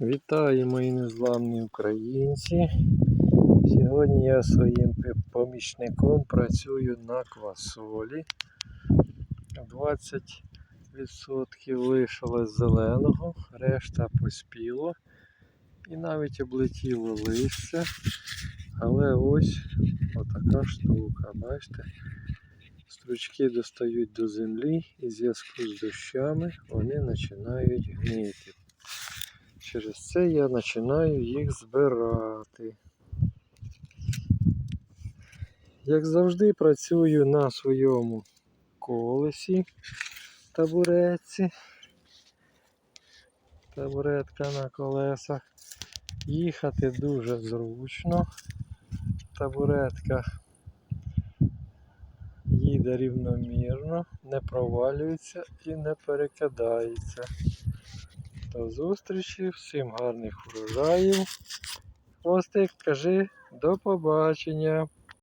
Вітаю мої незламні українці. Сьогодні я своїм помічником працюю на квасолі. 20% лишилось зеленого, решта поспіло і навіть облетіло листя. Але ось отака штука, бачите? Стручки достають до землі і в зв'язку з дощами вони починають гнити. Через це я починаю їх збирати. Як завжди, працюю на своєму колесі табуретці. Табуретка на колесах. Їхати дуже зручно. Табуретка їде рівномірно, не провалюється і не перекидається. До зустрічі, всім гарних урожаїв. Хвостик, кажи до побачення.